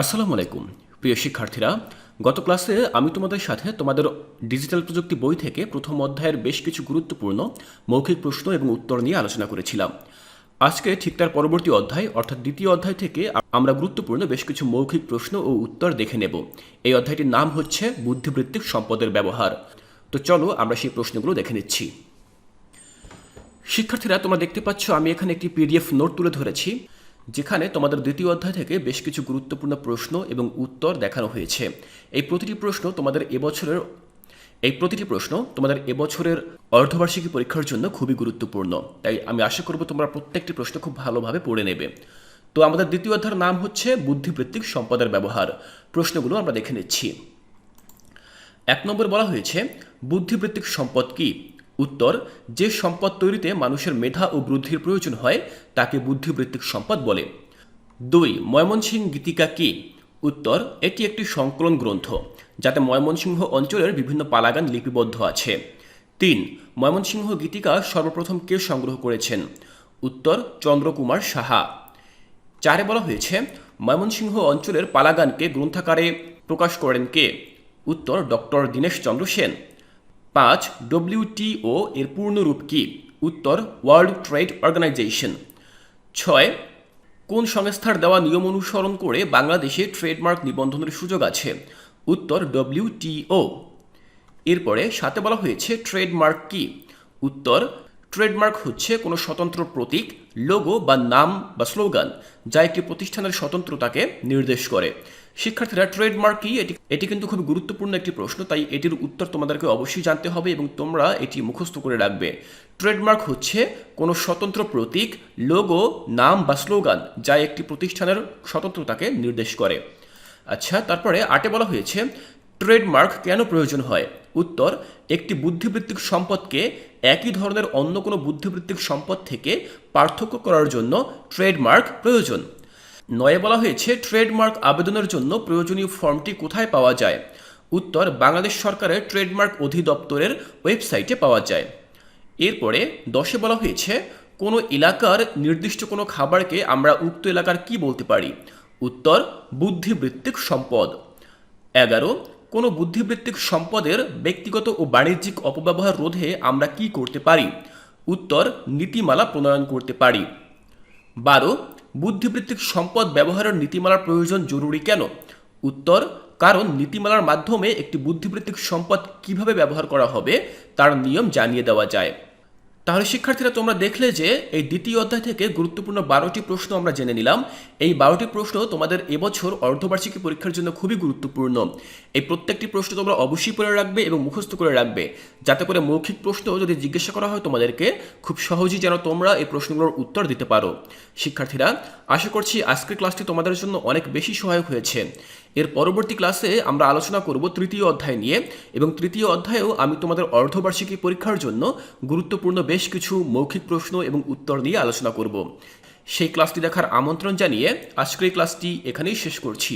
আসসালামু আলাইকুম। প্রিয় শিক্ষার্থীরা, গত ক্লাসে আমি তোমাদের সাথে তোমাদের ডিজিটাল প্রযুক্তি বই থেকে প্রথম অধ্যায়ের বেশ কিছু গুরুত্বপূর্ণ মৌখিক প্রশ্ন এবং উত্তর নিয়ে আলোচনা করেছিলাম। আজকে ঠিক তার পরবর্তী অধ্যায়, অর্থাৎ দ্বিতীয় অধ্যায় থেকে আমরা গুরুত্বপূর্ণ বেশ কিছু মৌখিক প্রশ্ন ও উত্তর দেখে নেব। এই অধ্যায়টির নাম হচ্ছে বুদ্ধিবৃত্তিক সম্পদের ব্যবহার। তো চলো আমরা সেই প্রশ্নগুলো দেখে নিচ্ছি। শিক্ষার্থীরা, তোমরা দেখতে পাচ্ছ আমি এখানে একটি পিডিএফ নোট তুলে ধরেছি। যেখানে তোমাদের দ্বিতীয় অধ্যায় থেকে বেশ কিছু গুরুত্বপূর্ণ প্রশ্ন এবং উত্তর দেখানো হয়েছে। এই প্রতিটি প্রশ্ন তোমাদের এবছরের, এই প্রতিটি প্রশ্ন তোমাদের এবছরের অর্ধবার্ষিকী পরীক্ষার জন্য খুবই গুরুত্বপূর্ণ। তাই আমি আশা করব তোমরা প্রত্যেকটি প্রশ্ন খুব ভালোভাবে পড়ে নেবে। তো আমাদের দ্বিতীয় অধ্যায়ের নাম হচ্ছে বুদ্ধিবৃত্তিক সম্পদের ব্যবহার। প্রশ্নগুলো আমরা দেখে নিচ্ছি। এক নম্বর বলা হয়েছে, বুদ্ধিবৃত্তিক সম্পদ কি? উত্তর, যে সম্পদ তৈরিতে মানুষের মেধা ও বুদ্ধির প্রয়োজন হয়, তাকে বুদ্ধিবৃত্তিক সম্পদ বলে। দুই, ময়মনসিংহ গীতিকা কি? উত্তর, এটি একটি সংকলন গ্রন্থ, যাতে ময়মনসিংহ অঞ্চলের বিভিন্ন পালাগান লিপিবদ্ধ আছে। তিন, ময়মনসিংহ গীতিকা সর্বপ্রথম কে সংগ্রহ করেছেন? উত্তর, চন্দ্রকুমার সাহা। চারে বলা হয়েছে, ময়মনসিংহ অঞ্চলের পালাগানকে গ্রন্থাকারে প্রকাশ করেন কে? উত্তর, ডক্টর দীনেশ চন্দ্র সেন। পাঁচ ডব্লিউটিও এর পূর্ণরূপ কি? উত্তর ওয়ার্ল্ড ট্রেড অর্গানাইজেশন ছয়, কোন সংস্থার দেওয়া নিয়ম অনুসরণ করে বাংলাদেশে ট্রেডমার্ক নিবন্ধনের সুযোগ আছে? উত্তর ডব্লিউটিও এরপরে সাথে বলা হয়েছে ট্রেডমার্ক কি? উত্তর, ট্রেডমার্ক হচ্ছে কোনো স্বতন্ত্র প্রতীক, লোগো বা নাম বা স্লোগান, যা একটি প্রতিষ্ঠানের স্বতন্ত্রতাকে নির্দেশ করে। শিক্ষার্থীরা ট্রেডমার্ক কি? এটি এটি কিন্তু খুব গুরুত্বপূর্ণ একটি প্রশ্ন, তাই এটির উত্তর তোমাদেরকে অবশ্যই জানতে হবে এবং তোমরা এটি মুখস্থ করে রাখবে। ট্রেডমার্ক হচ্ছে কোনো স্বতন্ত্র প্রতীক লোগো নাম বা স্লোগান যা একটি প্রতিষ্ঠানের স্বতন্ত্রতাকে নির্দেশ করে। আচ্ছা তারপরে আটে বলা হয়েছে ট্রেডমার্ক কেন প্রয়োজন হয়? উত্তর, একটি বুদ্ধিবৃত্তিক সম্পদকে একই ধরনের অন্য কোনো বুদ্ধিবৃত্তিক সম্পদ থেকে পার্থক্য করার জন্য ট্রেডমার্ক প্রয়োজন। নয়ে বলা হয়েছে, ট্রেডমার্ক আবেদনের জন্য প্রয়োজনীয় ফর্মটি কোথায় পাওয়া যায়? উত্তর, বাংলাদেশ সরকারের ট্রেডমার্ক অধিদপ্তরের ওয়েবসাইটে পাওয়া যায়। এরপরে দশে বলা হয়েছে, কোনো এলাকার নির্দিষ্ট কোনো খাবারকে আমরা উক্ত এলাকার কি বলতে পারি? উত্তর, বুদ্ধিবৃত্তিক সম্পদ। এগারো, কোনো বুদ্ধিবৃত্তিক সম্পদের ব্যক্তিগত ও বাণিজ্যিক অপব্যবহার রোধে আমরা কি করতে পারি? উত্তর, নীতিমালা প্রণয়ন করতে পারি। বারো বুদ্ধিবৃত্তিক সম্পদ ব্যবহারের নীতিমালার প্রয়োজন জরুরি কেন? উত্তর, কারণ নীতিমালার মাধ্যমে একটি বুদ্ধিবৃত্তিক সম্পদ কীভাবে ব্যবহার করা হবে তার নিয়ম জানিয়ে দেওয়া যায়। তাহলে শিক্ষার্থীরা, তোমরা দেখলে যে এই দ্বিতীয় অধ্যায় থেকে গুরুত্বপূর্ণ বারোটি প্রশ্ন আমরা জেনে নিলাম। এই বারোটি প্রশ্ন তোমাদের এবছর অর্ধবার্ষিকী পরীক্ষার জন্য খুবই গুরুত্বপূর্ণ। এই প্রত্যেকটি প্রশ্ন তোমরা অবশ্যই পড়ে রাখবে এবং মুখস্থ করে রাখবে। যাতে করে মৌখিক প্রশ্ন যদি জিজ্ঞাসা করা হয় তোমাদেরকে, খুব সহজেই যেন তোমরা এই প্রশ্নগুলোর উত্তর দিতে পারো। শিক্ষার্থীরা, আশা করছি আজকের ক্লাসটি তোমাদের জন্য অনেক বেশি সহায়ক হয়েছে। এর পরবর্তী ক্লাসে আমরা আলোচনা করব তৃতীয় অধ্যায় নিয়ে এবং তৃতীয় অধ্যায়েও আমি তোমাদের অর্ধবার্ষিকী পরীক্ষার জন্য গুরুত্বপূর্ণ বেশ কিছু মৌখিক প্রশ্ন এবং উত্তর নিয়ে আলোচনা করব। সেই ক্লাসটি দেখার আমন্ত্রণ জানিয়ে আজকের ক্লাসটি এখানেই শেষ করছি।